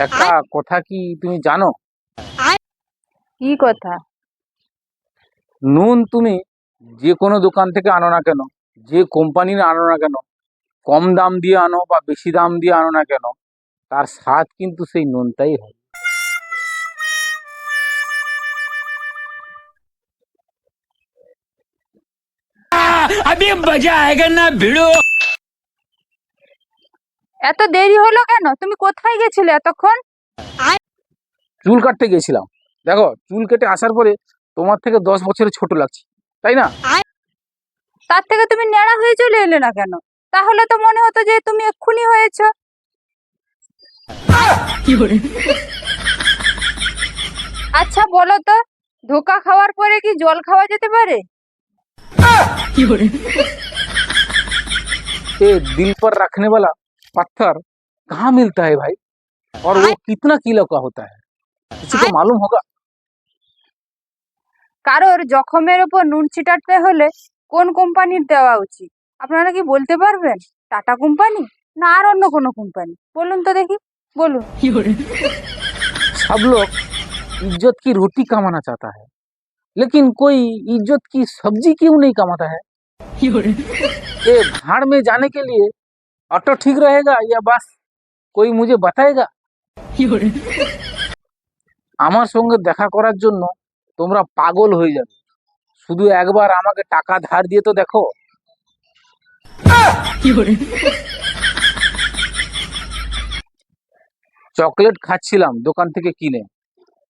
একটা কথা কি তুমি জানো কি কথা নুন তুমি যে কোনো দোকান থেকে আনো না কেন যে কোম্পানির আনো না কেন কম দাম দিয়ে আনো বা বেশি দাম দিয়ে আনো না কেন তার স্বাদ কিন্তু সেই নুনটাই হয় अभी मजा आएगा ना भिड़ो এত দেরি হলো কেন? তুমি কোথায় গেছিলে এতক্ষণ? চুল কাটতে গেছিলাম। দেখো চুল কেটে আসার পরে তোমার থেকে দশ বছরের ছোট লাগছে তাই না? তার থেকে তুমি নেড়া হয়ে চলে এলে না কেন? তাহলে তো মনে হতো যে তুমি এক্ষুনি হয়েছ। আচ্ছা বলো তো ধোকা খাওয়ার পরে কি জল খাওয়া যেতে পারে? দিল পর রাখনে বলা। पत्थर कहाँ मिलता है भाई और वो कितना किलो का होता है किसी को मालूम होगा কারোর জখমের উপর নুন ছিটাতে হলে কোন কোম্পানির দেওয়া উচিত আপনারা কি বলতে পারবেন টাটা কোম্পানি না আর অন্য কোনো কোম্পানি বলুন তো দেখি বলুন सब लोग इज्जत की रोटी कमाना चाहता है लेकिन कोई इज्जत की सब्जी क्यों नहीं कमाता है ये भाड़ में जाने के लिए ऑटो ठीक रहेगा या बस कोई मुझे बताएगा আমার সঙ্গে দেখা করার জন্য তোমরা পাগল হয়ে যাবে শুধু একবার আমাকে টাকা ধার দিয়ে তো দেখো চকলেট খাচ্ছিলাম দোকান থেকে কিনে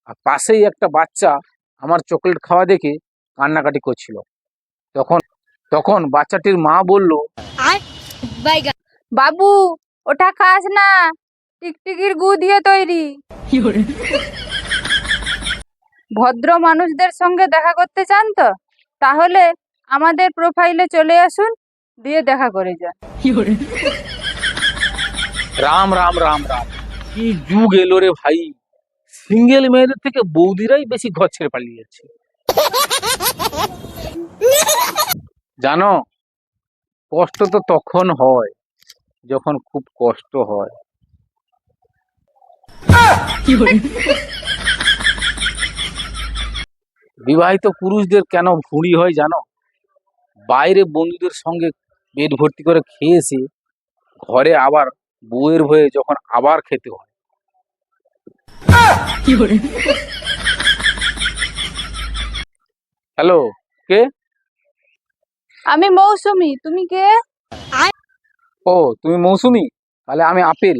আর পাশেই একটা বাচ্চা আমার চকলেট খাওয়া দেখে কান্নাকাটি করছিল তখন তখন বাচ্চাটির মা বলল বাবু, ওটা খাস না। টিকটিকির গু দিয়ে তৈরি। ভদ্র মানুষদের সঙ্গে দেখা করতে চান তো? তাহলে আমাদের প্রোফাইলে চলে আসুন, দিয়ে দেখা করে যান। রাম রাম রাম রাম। কি যুগ এলো রে ভাই। সিঙ্গেল মেয়েদের থেকে বৌদিরাই বেশি ঘর ছেড়ে পালিয়ে যাচ্ছে জানো, কষ্ট তো তখন হয়। যখন খুব কষ্ট হয়। বিবাহিত পুরুষদের কেন ভুঁড়ি হয় জানো? বাইরে বন্ধুদের সঙ্গে পেট ভর্তি করে খেয়েছে, ঘরে আবার বউয়ের হয়ে যখন আবার খেতে হয়। হ্যালো, কে? আমি মৌসুমি, তুমি কে? ও তুমি মৌসুমি? তাহলে আমি আপেল।